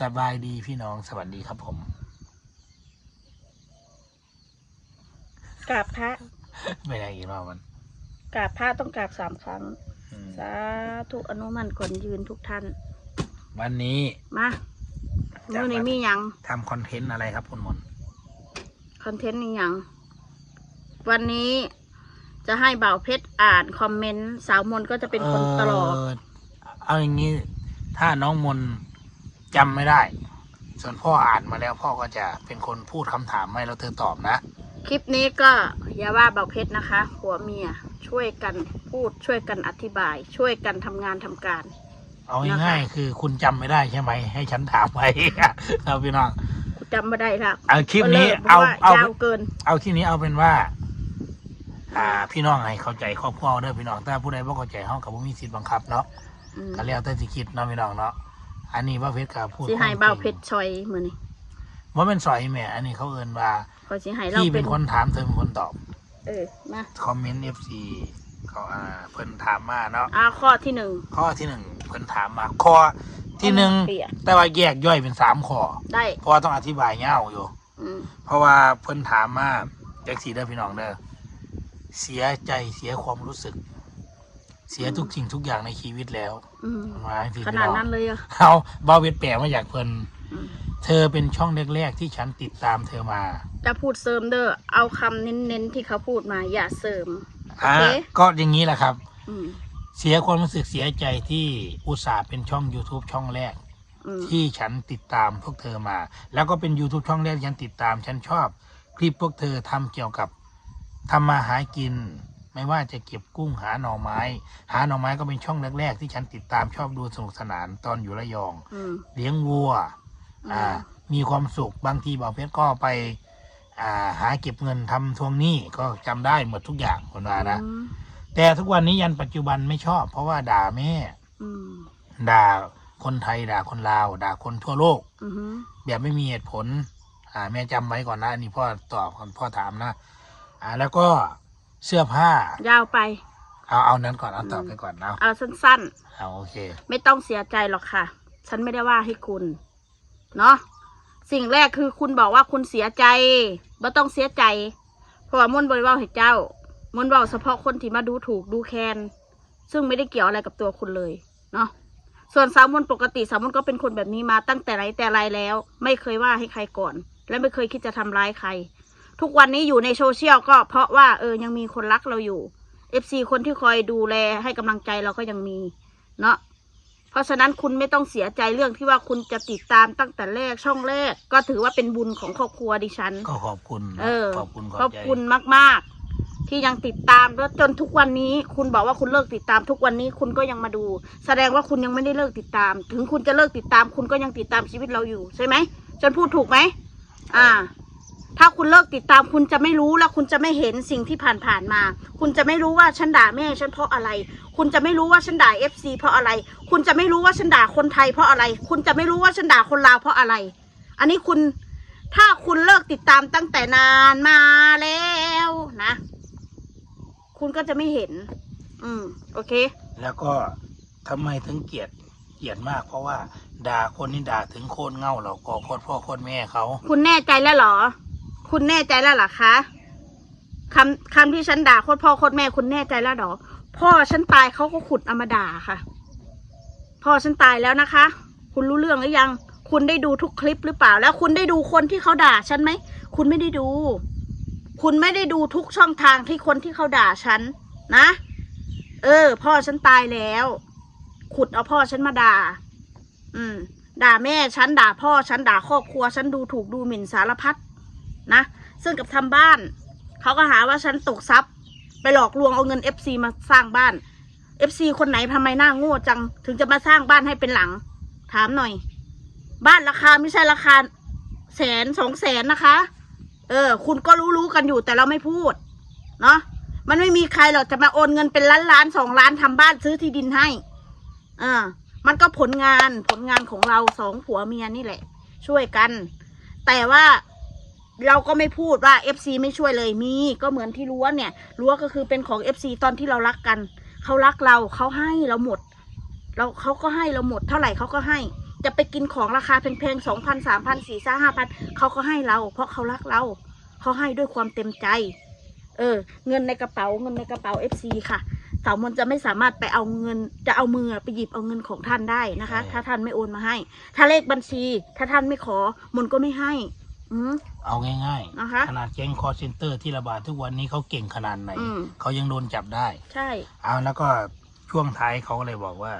สบายดีพี่น้องสวัสดีครับผมกราบพระไม่ได้ยินว่ามันกราบพระต้องกราบสามครั้ง อืมสาธุอนุมันก่อนยืนทุกท่าน วันนี้มาจะเมื่อนี้มามีหยังทำคอนเทนต์อะไรครับคุณมนต์คอนเทนต์นี่หยัง วันนี้จะให้บ่าวเพชรอ่านคอมเมนต์ สาวมนก็จะเป็นคนตลอดเเอาอย่างนี้ ถ้าน้องมนต์ จำไม่ได้ ส่วนพ่ออ่านมาแล้วพ่อก็จะเป็นคนพูดคำถามให้แล้วเธอตอบนะ คลิปนี้ก็อย่าว่าบ่าวเพชรนะคะผัวเมียช่วยกันพูดช่วยกันอธิบาย ช่วยกันทำงานทำการ เอาง่ายๆคือคุณจำไม่ได้ใช่ไหมให้ฉันถามไปครับพี่น้องกูจำไม่ได้ละเอาคลิปนี้ก็ลิกพเอาระว่เอายาวเกิน เอาที่นี้เอาเป็นว่า อ่า พี่น้องให้เข้าใจครอบครัวเด้อพี่น้องถ้าผู้ใดบ่เข้าใจเฮากับบ่มีสิทธิ์บังคับเนาะอืมก็แล้วแต่สิคิดเนาะพี่น้องเนาะ อันนี้ว่าเพชรกับพูดสิให้บ่าวเพชรชอยมือนี่ว่าเป็นสอยแม่ อันนี้เขาเอินว่าขอสิให้เราพี่เป็เป็นนคนถามเธอเป็นคนตอบ เออมาคอมเมนต์ FC เขาอ่าเพิ่นถามมาเนาะอ่าข้อที่หนึ่ง ข้อที่หนึ่งเพิ่นถามมาข้อที่หนึ่งเปียกแต่ว่าแยกย่อยเป็นสามข้อได้ เพราะว่าต้องอธิบายยาวอยู่ อืมเพราะว่าเพิ่นถามมาแจ็คสีเด้อพี่น้องเด้อเสียใจเสียความรู้สึก เสียทุกสิ่งทุกอย่างในชีวิตแล้วอืมมาให้พี่ขพี่นาดน้องนั้นเลยเหรอะ เอาเบาเวทแปลมาจากเพิ่นอืม เธอเป็นช่องแรกๆที่ฉันติดตามเธอมาจะพูดเสริมเด้อเอาคำเน้นๆที่เขาพูดมาอย่าเสริม อ่าโอเค ก็อย่างนี้แหละครับ อืมเสียความรู้สึกเสียใจที่อุตส่าห์เป็นช่อง YouTube ช่องแรก อืมที่ฉันติดตามพวกเธอมา แล้วก็เป็น YouTube ช่องแรกที่ฉันติดตาม ฉันชอบ คลิปพวกเธอทำเกี่ยวกับทำมาหากิน ไม่ว่าจะเก็บกุ้งหาหน่อไม้ หาหน่อไม้ก็เป็นช่องแรกๆ ที่ฉันติดตามชอบดูสนุกสนานตอนอยู่ระยอง อืม เลี้ยงวัว อ่า อืม มีความสุขบางทีบ่าวเพชรก็ไป อ่า หาเก็บเงินทำทวงหนี้ก็จำได้หมดทุกอย่างคนว่านะ อืมแต่ทุกวันนี้ยันปัจจุบันไม่ชอบ เพราะว่าด่าแม่ อืมด่าคนไทยด่าคนลาว ด่าคนทั่วโลก อืมแบบไม่มีเหตุผล อ่า แม่จำไว้ก่อนนะอันนี่พ่อตอบก่อนพ่อถามนะ อ่า แล้วก็ เสื้อผ้า ยาวไป เอาเอานั้นก่อนเอาตอบไปก่อนเอาเอาสั้นเอาโอเค ๆ ไม่ต้องเสียใจหรอกค่ะ ฉันไม่ได้ว่าให้คุณ เนาะสิ่งแรกคือคุณบอกว่าคุณเสียใจไม่ต้องเสียใจ เพราะว่ามุ่นบริวารให้เจ้ามุ่นเบาเฉพาะคนที่มาดูถูกดูแคลนซึ่งไม่ได้เกี่ยวอะไรกับตัวคุณเลยเนาะส่วนสาวมนปกติสาวมนก็เป็นคนแบบนี้มาตั้งแต่ไหนแต่ไรแล้ว ไม่เคยว่าให้ใครก่อน และไม่เคยคิดจะทำร้ายใคร ทุกวันนี้อยู่ในโซเชียลก็เพราะว่าเออยังมีคนรักเราอยู่ FC คนที่คอยดูแลให้กำลังใจเราก็ยังมีเนาะเพราะฉะนั้นคุณไม่ต้องเสียใจเรื่องที่ว่าคุณจะติดตามตั้งแต่แรกช่องแรก ก็ถือว่าเป็นบุญของครอบครัวดิฉัน ก็ขอบคุณนะเออขอบคุณขขออบบใจคุณมาก ๆ ที่ยังติดตามแล้วจนทุกวันนี้ คุณบอกว่าคุณเลิกติดตามทุกวันนี้คุณก็ยังมาดู แสดงว่าคุณยังไม่ได้เลิกติดตาม ถึงคุณจะเลิกติดตาม คุณก็ยังติดตามชีวิตเราอยู่ใช่ไหมจนพูดถูกไหมอ่า ถ้าคุณเลิกติดตามคุณจะไม่รู้และคุณจะไม่เห็นสิ่งที่ผ่านๆมา คุณจะไม่รู้ว่าฉันด่าแม่ฉันเพราะอะไร คุณจะไม่รู้ว่าฉันด่าเอฟซีเพราะอะไร คุณจะไม่รู้ว่าฉันด่าคนไทยเพราะอะไร คุณจะไม่รู้ว่าฉันด่าคนลาวเพราะอะไร อันนี้คุณถ้าคุณเลิกติดตามตั้งแต่นานมาแล้วนะ คุณก็จะไม่เห็น อืม โอเค แล้วก็ทำไมถึงเกลียดเกลียดมาก เพราะว่าด่าคนนี่ด่าถึงโคตรเง่าเราก็โคตรพ่อโคตรแม่เขา คุณแน่ใจแล้วเหรอ คุณแน่ใจแล้วหรอคะคำคำที่ฉันด่าโคตรพ่อโคตรแม่คุณแน่ใจแล้วหรอ พ่อฉันตายเขาก็ขุดเอามาด่าค่ะ พ่อฉันตายแล้วนะคะ คุณรู้เรื่องหรือยัง คุณได้ดูทุกคลิปหรือเปล่า แล้วคุณได้ดูคนที่เขาด่าฉันไหม คุณไม่ได้ดู คุณไม่ได้ดูทุกช่องทางที่คนที่เขาด่าฉันนะ เออ พ่อฉันตายแล้ว ขุดเอาพ่อฉันมาด่า อืม ด่าแม่ฉันด่าพ่อฉันด่าครอบครัวฉันดูถูกดูหมิ่นสารพัด นะ ซึ่งกับทำบ้าน เขาก็หาว่าฉันตกทรัพย์ ไปหลอกลวงเอาเงินเอฟซีมาสร้างบ้านเอฟซีคนไหนทำไมหน้าโง่จัง ถึงจะมาสร้างบ้านให้เป็นหลัง ถามหน่อย บ้านราคาไม่ใช่ราคาแสนสองแสนนะคะ เออ คุณก็รู้รู้ๆกันอยู่แต่เราไม่พูด เนาะมันไม่มีใครหรอกจะมาโอนเงินเป็นล้านล้านสองล้านทำบ้านซื้อที่ดินให้อ่ามันก็ผลงานผลงานของเราสองผัวเมียนี่แหละ ช่วยกัน แต่ว่า เราก็ไม่พูดว่า FC ไม่ช่วยเลยมี ก็เหมือนที่รั้วเนี่ยรั้วก็คือเป็นของ FC ตอนที่เรารักกันเขารักเราเขาให้เราหมด เราเขาก็ให้เราหมด เท่าไหร่เขาก็ให้ จะไปกินของราคาแพงๆสองพันสามพันสี่ห้าพันเขาก็ให้เรา เพราะเขารักเราเขาให้ด้วยความเต็มใจ เออ เงินในกระเป๋าเงินในกระเป๋าเอฟซีค่ะสาวมนจะไม่สามารถไปเอาเงิน จะเอามือไปหยิบเอาเงินของท่านได้นะคะใช่ถ้าท่านไม่โอนมาให้ ถ้าเลขบัญชี ถ้าท่านไม่ขอมนก็ไม่ให้ อืม เอาง่ายนะคะๆขนาดแก๊งคอร์เซนเตอร์ที่ระบาดทุกวันนี้เขาเก่งขนาดไหน อืม เขายังโดนจับได้ ใช่ เอาแล้วก็ช่วงท้ายเขาก็เลยบอกว่า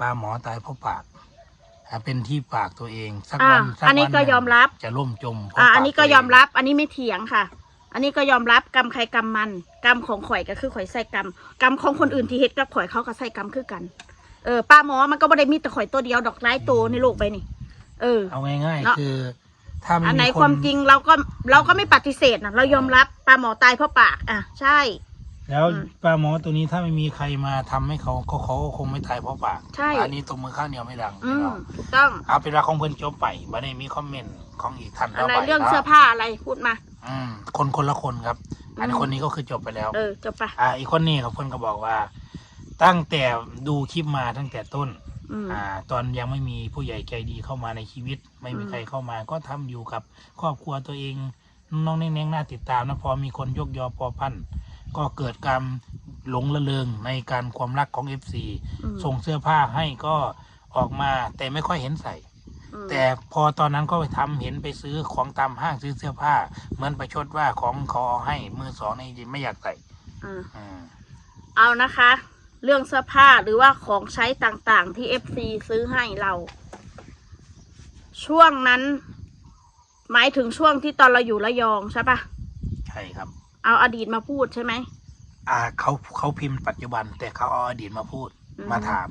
ปลาหมอตายเพราะปากอะเป็นที่ปากตัวเองสักอ่าวันสักอันนี้วันก็หงยอมรับ จะล่มจมเพราะอ่าปากอันนี้ก็ตัวเงยอมรับ อันนี้ไม่เถียงค่ะ อันนี้ก็ยอมรับกรรมใครกรรมมันกรรมของข่อยก็คือข่อยใส่กรรมกรรมของคนอื่นที่เฮ็ดกับข่อยเขาก็ใส่กรรมคือกัน เออป้าหมอมันก็ไม่ได้มีแต่ข่อยตัวเดียวดอกไร้ตัวในโลกใบนี้เออ เอาง่ายเนอะๆคือ ถ้าไม่อันไหนมีความจริงเราก็เราก็ไม่ปฏิเสธนะเรายอมรับป้าหมอตายเพราะปาก อะ ใช่ แล้วอืมปลาหมอตัวนี้ถ้าไม่มีใครมาทำให้เขาก็เขาก็คงไม่ตายเพราะปากใช่ อันนี้ตรงมือข้างเดียวไม่ดังอืพี่มน้องถูกต้อง เอาเป็นว่าของเพิ่นจบไปบัดนี้มีคอมเมนต์ของอีกท่านอะไรต่ไปเรื่องนะเสื้อผ้าอะไรพูดมา อืมคนคนละคนครับ อันอืม คนนี้ก็คือจบไปแล้ว เออจบปะอ่าอีกคนนี้ครับเพิ่นก็บอกว่า ตั้งแต่ดูคลิปมาตั้งแต่ต้น อืม อ่า ตอนยังไม่มีผู้ใหญ่ใจดีเข้ามาในชีวิต ไม่มีอืม ใครเข้ามา ก็ทำอยู่กับครอบครัวตัวเอง น้องเน่งๆน่าติดตามนะพอมีคนยกยอปอพันก็เกิดการหลงระเริงในการความรักของ FC อืมส่งเสื้อผ้าให้ก็ออกมาแต่ไม่ค่อยเห็นใส่ อืมแต่พอตอนนั้นก็ไปทำเห็นไปซื้อของตามห้างซื้อเสื้อผ้า เหมือนประชดว่าของเขาเอาให้มือสองในจริงไม่อยากใส่อืมอืมเอานะคะ เรื่องเสื้อผ้าหรือว่าของใช้ต่างๆ ที่ FC ซื้อให้เรา ช่วงนั้น หมายถึงช่วงที่ตอนเราอยู่ระยองใช่ปะใช่ครับ เอาอดีตมาพูดใช่ไหมอ่าเขาเขาพิมพ์ปัจจุบัน แต่เขาเอาอดีตมาพูดอืมมาถาม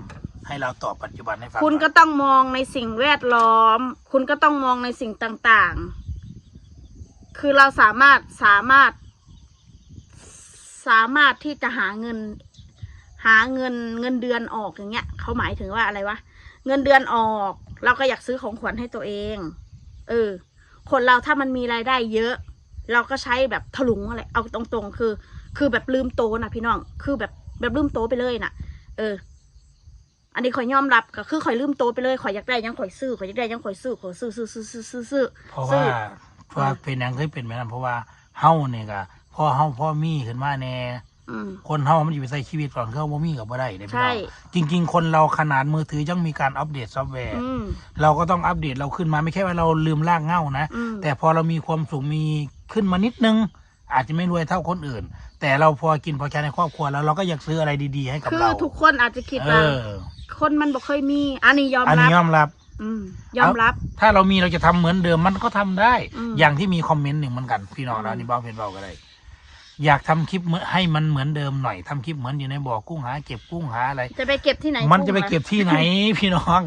ให้เราตอบปัจจุบันให้ฟังคุณก็หน่อยต้องมองในสิ่งแวดล้อม คุณก็ต้องมองในสิ่งต่างๆ คือเราสามารถสามารถ สามารถที่จะหาเงิน หาเงินเงินเดือนออกอย่างเงี้ยเขาหมายถึงว่าอะไรวะเงินเดือนออก เราก็อยากซื้อของขวัญให้ตัวเอง เออ คนเราถ้ามันมีรายได้เยอะ เราก็ใช้แบบถลุงอะไรเอาตรงๆ คือ คือแบบลืมโตนะพี่น้อง คือแบบแบบลืมโตไปเลยน่ะ เออ อันนี้ข่อยยอมรับก็คือข่อยลืมโตไปเลยข่อยอยากได้หยังข่อยซื้อข่อยอยากได้หยังข่อยซื้อข่อยซื้อซื้อซื้อซื้อซื้อซื้อเพราะซื้ว่าอเพราะว่าเป็นหยังเคยเป็นแบบนั้นเพราะว่าเฮาเนี่ยก็พ่อเฮาพ่อมีขึ้นมาแน่ อืม คนเฮามันอยู่ไปใช้ชีวิตก่อนเขาบ่มีกับบ่ได้เด้พี่ใช่น้องจริง ๆ คนเราขนาดมือถือยังมีการอัปเดตซอฟต์แวร์ อืม เราก็ต้องอัปเดตเราขึ้นมาไม่ใช่ว่าเราลืมลากเหง้านะ อืม แต่พอเรามีความสุขมีขึ้นมานิดนึง อาจจะไม่รวยเท่าคนอื่น แต่เราพอกินพอใช้ในครอบครัวแล้วเราก็อยากซื้ออะไรดีๆ ให้กับคือเราทุกคนอาจจะคิดเอว่า อคนมันบอกเคยมี อันนี้ยอมอันรันี้บ ยอมรับ อืม ยอมรับ ถ้าเรามีเราจะทำเหมือนเดิมมันก็ทำได้ อืมอย่างที่มีคอมเมนต์หนึ่งเหมือนกัน พี่น้องอืนะมนี่บ้าเพจเบาก็ได้ อยากทำคลิปเหมือนให้มันเหมือนเดิมหน่อยทำคลิปเหมือนอยู่ในบ่อกุ้งหา เก็บกุ้งหาอะไร จะไปเก็บที่ไหนมันจะไปกุ้งเก็บที่ไหน พี่น้อง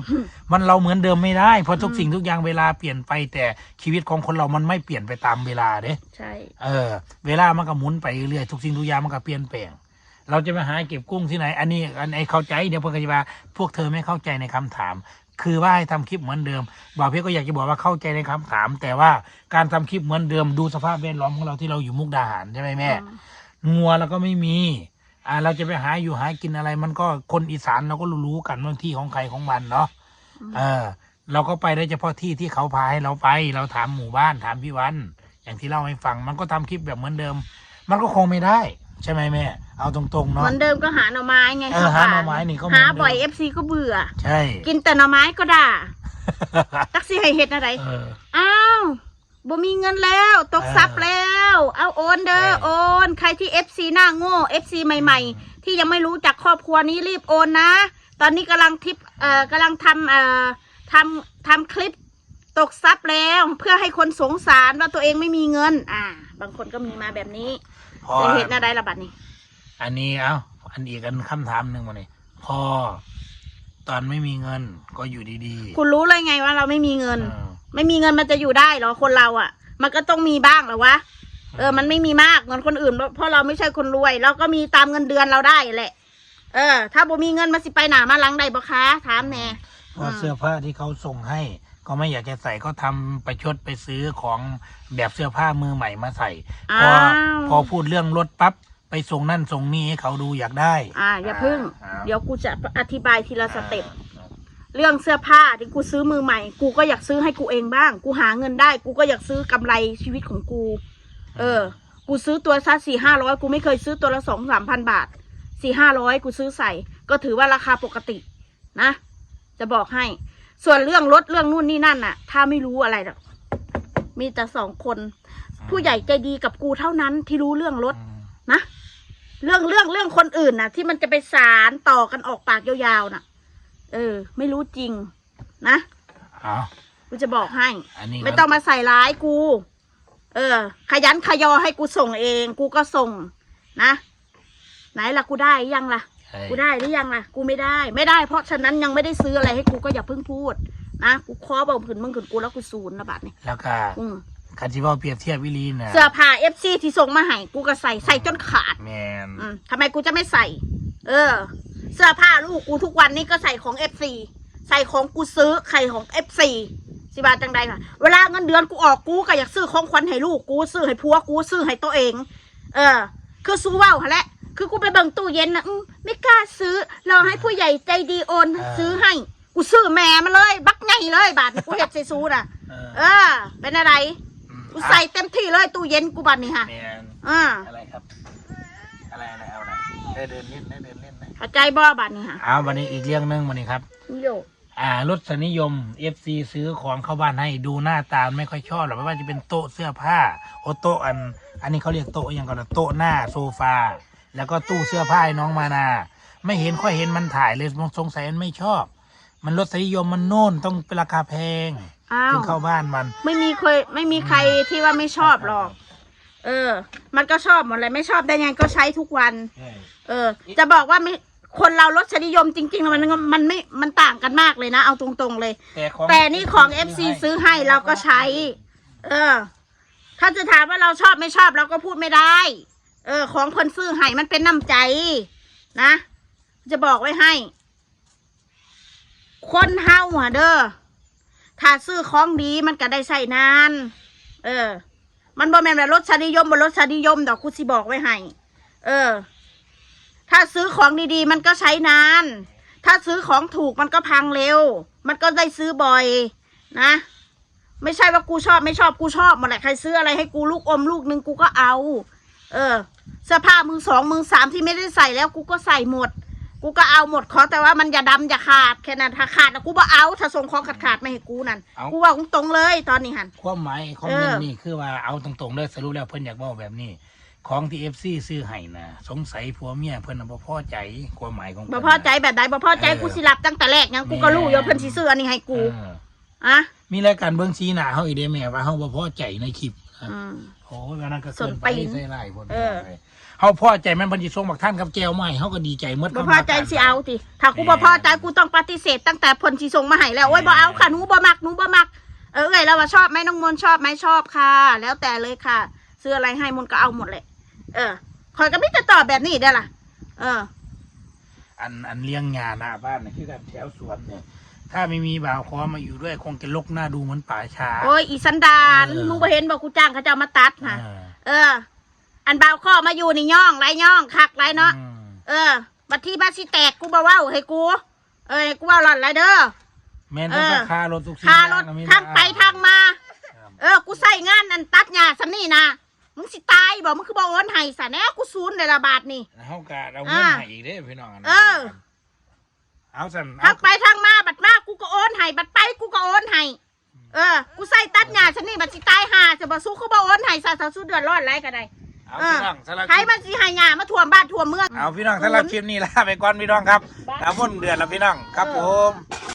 มันเราเหมือนเดิมไม่ได้เพราะทุกสิ่งทุกอย่างเวลาเปลี่ยนไปแต่ชีวิตของคนเรามันไม่เปลี่ยนไปตามเวลาเด้ใช่เออ เวลามันก็หมุนไปเรื่อยทุกสิ่งทุกอย่างมันก็เปลี่ยนแปลงเราจะไปหาเก็บกุ้งที่ไหน อันนี้อันไอเข้าใจเดี๋ยวเพื่อนก็จะว่าพวกเธอไม่เข้าใจในคำถาม คือว่าให้ทำคลิปเหมือนเดิมบ่าวเพชรก็อยากจะบอกว่าเข้าใจในคำถาม แต่ว่าการทำคลิปเหมือนเดิมดูสภาพแวดล้อมของเราที่เราอยู่มุกดาหารใช่ไหมแม่อืมงัวเราก็ไม่มีอ่าเราจะไปหาอยู่หากินอะไร มันก็คนอีสานเราก็รู้ๆกันว่าที่ของใครของมันเนาะเออ เราก็ไปได้เฉพาะที่ที่เขาพาให้เราไป เราถามหมู่บ้านถามพี่วัน อย่างที่เล่าให้ฟัง มันก็ทำคลิปแบบเหมือนเดิม มันก็คงไม่ได้ ใช่ไหมแม่ เอาตรงๆเหเนาะ มือนเดิมก็หาหน่อไม้ไงเออหาหน่อไม้นี่ก็เหมือนหาเดิมบ่อยเอฟซีก็เบื่อ ใช่ กินแต่หน่อไม้ก็ด่าตักซี่ให้เห็ดอะไร เออ อ้าวบ่มีเงินแล้ว ตกซับแล้ว เอาโอนเด้อ เออโอน ใครที่ FC หน้าโง่ FC ใหม่ ๆ ที่ยังไม่รู้จักครอบครัวนี้รีบโอนนะ ตอนนี้กำลังทิป เอ่อกำลังทำเอ่อทำทำคลิปตกซับแล้ว เพื่อให้คนสงสารว่าตัวเองไม่มีเงิน อ่า บางคนก็มีมาแบบนี้พอจะเห็นอะไรละบัดนี้อันนี้เอ้าอันอีกอันคำถามหนึ่งมาเนี่ยพอตอนไม่มีเงินก็อยู่ดีๆ คุณรู้เลยไงว่าเราไม่มีเงินเออไม่มีเงินมันจะอยู่ได้เหรอคนเราอะ่ะ มันก็ต้องมีบ้างเหรอวะเออ มันไม่มีมากเงินคนอื่น เพราะเราไม่ใช่คนรวย เราก็มีตามเงินเดือนเราได้แหละ เออ ถ้าบ่มีเงินมาสิไปหนามาหลังได้บ่คะถามแน่ เพราะเสื้อผ้าที่เขาส่งให้ ก็ไม่อยากจะใส่ก็ทำไปชดไปซื้อของแบบเสื้อผ้ามือใหม่มาใส่ พออ้าว พอพูดเรื่องรถปั๊บไปส่งนั่นส่งนี่ให้เขาดูอยากได้ อ่าอย่าพึ่ง อ่า เดี๋ยวกูจะอธิบายทีละสเต็ปเรื่องเสื้อผ้าที่กูซื้อมือใหม่ กูก็อยากซื้อให้กูเองบ้าง กูหาเงินได้ กูก็อยากซื้อกำไรชีวิตของกู เออ กูซื้อตัวซัดสี่ห้าร้อยกูไม่เคยซื้อตัวละสองสามพันบาทสี่ห้าร้อยกูซื้อใส่ ก็ถือว่าราคาปกติ นะ จะบอกให้ ส่วนเรื่องรถเรื่องนู่นนี่นั่นน่ะ ถ้าไม่รู้อะไรหรอกมีแต่สองคน ผู้ใหญ่ใจดีกับกูเท่านั้นที่รู้เรื่องรถอืมนะเรื่องเรื่องเรื่องคนอื่นน่ะ ที่มันจะไปสารต่อกันออกปากยาวๆน่ะ เออ ไม่รู้จริง นะเอากูจะบอกให้ อันนี้ไม่ต้องมาใส่ร้ายกู เออ ขยันขยอให้กูส่งเอง กูก็ส่ง นะ ไหนล่ะกูได้ยังล่ะเฮ้ย กูได้หรือยังล่ะ กูไม่ได้ ไม่ได้ เพราะฉะนั้นยังไม่ได้ซื้ออะไรให้กูก็อย่าเพิ่งพูดนะกูคอบอกขืนมึงขืนกูแล้วกูศูนย์นะบัดนี้แล้วก็อืมคันที่ว่าเปรียบเทียบวิลีน่ะเสื้อผ้าเอฟซีที่ส่งมาให้กูก็ใส่ใส่จนขาดแมนอืมทำไมกูจะไม่ใส่ เออ เสื้อผ้าลูกกูทุกวันนี้ก็ใส่ของเอฟซีใส่ของกูซื้อไข่ของเอฟซีสิบาทจังใดค่ะ เวลาเงินเดือนกูออกกูก็อยากซื้อของขวัญให้ลูกกูซื้อให้ผัวกูซื้อให้ตัวเอง เออ คือสู้เว้าหั่นแหละ คือกูไปเบิ่งตู้เย็นนะอืมไม่กล้าซื้อรอให้ผู้ใหญ่ใจดีโอน ซื้อให้ กูซื้อแม่มาเลย บักไงเลยบาทกูเห็ดใส่ซูน่ะ เออเออ เป็นอะไรมกูใส่เต็มที่เลยตู้เย็นกูบัดนี้ค่ะแมนอ่าอะไรครับ อะไรอะไรเอาอะไรได้เดินเล่นได้เดินเล่นไหมเข้าใจบ่บัดนี้ค่ะเอาวันนี้อีกเรื่องหนึงวันนี้ครับ โยอ่ารสนิยม FC ซื้อของเข้าบ้านให้ดูหน้าตาไม่ค่อยชอบหรอกไม่ว่าจะเป็นโต๊ะเสื้อผ้า โอโต๊ะอัน อันนี้เขาเรียกโต๊ะอหย่างก่อนนะโต๊ะหน้าโซฟา แล้วก็ตู้เสื้อผ้าให้น้องมานา ไม่เห็นค่อยเห็นมันถ่ายเลยสงสัยมันไม่ชอบ มันรสนิยมมันโน่นต้องเป็นราคาแพงอ้าวถึงเข้าบ้านมัน ไม่มีเคยไม่มีใครที่ว่าไม่ชอบหรอก เออ มันก็ชอบหมดเลยไม่ชอบได้ไงก็ใช้ทุกวัน เออ จะบอกว่าไม่คนเรารสนิยมจริงๆแล้วมันมันไม่มันต่างกันมากเลยนะ เอาตรงๆเลยของแต่นี่ของเอฟซีซื้อให้เราก็ใช้ เออ ถ้าจะถามว่าเราชอบไม่ชอบเราก็พูดไม่ได้ เออ ของคนซื้อให้มันเป็นน้ำใจ นะ จะบอกไว้ให้ คนเฮาอะเด้อถ้าซื้อของดีมันก็ได้ใส่นาน เออ มันบ่แม่นแบบรสชาตินิยมบ่รสชาตินิยมดอกกูสิบอกไว้ให้ เออ ถ้าซื้อของดีๆ มันก็ใช้นาน ถ้าซื้อของถูกมันก็พังเร็ว มันก็ได้ซื้อบ่อย นะ ไม่ใช่ว่ากูชอบไม่ชอบกูชอบหมดแหละใครซื้ออะไรให้กูลูกอมลูกหนึ่งกูก็เอา เออ เสื้อผ้ามือสองมือสามที่ไม่ได้ใส่แล้วกูก็ใส่หมด กูก็เอาหมดขอแต่ว่ามันอย่าดำอย่าขาดแค่นั้นถ้าขาดนะกูบ่เอาถ้าส่งของขาดขาดๆไม่ให้กูนั่นเอา กูว่าตรงๆเลยตอนนี้หัน ความหมายของเออเรื่องนี้คือว่าเอาตรงๆเลยสรุปแล้วเพิ่นอยากบอกแบบนี้ ของที่ FC ซื้อให้นะสงสัยผัวเมียเพิ่นน่ะบ่พอใจความหมายของบ่เพิ่นพอใจแบบใดบ่พอใจเออกูสิรับตั้งแต่แรกยังกูก็รู้อยู่เพิ่นสิซื้ออันนี้ให้กูเอออะมีรายการเบิ่งชี้หน้าเฮาอีกเด้แม่ว่าเฮาบ่พอใจในคลิปนะอืม โอ้ยวันนั้นก็ส่เกิวนนไปปีนใส่ไล่คนเออ เฮาพอใจมันเพิ่นสิส่งบักท่านกับแก้วมาใหม่เฮาก็ดีใจหมดบ่พอใจสิเอาติถ้ากูบ่พอใจกูต้องปฏิเสธตั้งแต่เพิ่นสิส่งมาให้แล้วโอ้ยบ่เอาค่ะหนูบ่มักหนูบ่มักเออเอ้ยแล้วว่าชอบไหมน้องมนต์ชอบไหมชอบค่ะ แล้วแต่เลยค่ะซื้ออะไรให้มนต์ก็เอาหมดเลยเออคอยก็ไม่จะตอบแบบนี้ได้อล่ะ เออ อันอันเลี้ยงงานหน้าบ้านเนี่ยคือกันแถวสวนเนี่ย ถ้าไม่มีบ่าวขอมาอยู่ด้วย คงจะลกหน้าดูเหมือนป่าช้า โอ้ยอีสันดานเออ มึงบ่เห็นบอกกูจ้างเขาจะเอามาตัดน่ะเออเออ อันบ่าวข้อมาอยู่นี่ย่องไรย่องคักไรเนาะอืมเออบัดที่บ้านสิแตกกูบ่เว้าให้กู เออให้กูเว้าหล่อนไรเด้อ แม่นต้องเออ คารถทุกสิ่งค่ารถอย่ไม่ทางไปทางมา ครับเออ กูใส่งานอันตัดหญ้าซำนี่นะมึงสิตายบ่มึงคือบ่โอนให้ซะแน่กูศูนย์เลยละบาทนี่ เฮากะเราเงินอ่าให้อีกเด้อพี่น้องนเออ เอาสั่นทาเอางไปทางมาบัดมากูก็โอนให้บัดไปกูก็โอนให้เออ กูใส่ตัดหญ้าซะนี่บัดสิตายห่าจะบ่สู้คือบ่โอนให้ซะถ้าสู้เดือดร้อนไรก็ได้เอาเออพี่น้องสำหรับใครมันสิให้หญ้ามาท่วมบ้านท่วมเมือง เอาพี่น้องสำหรับคลิปนี้ลาไปก่อนพี่น้องครับน้ำฝนเดือดแล้วพี่น้องครับผม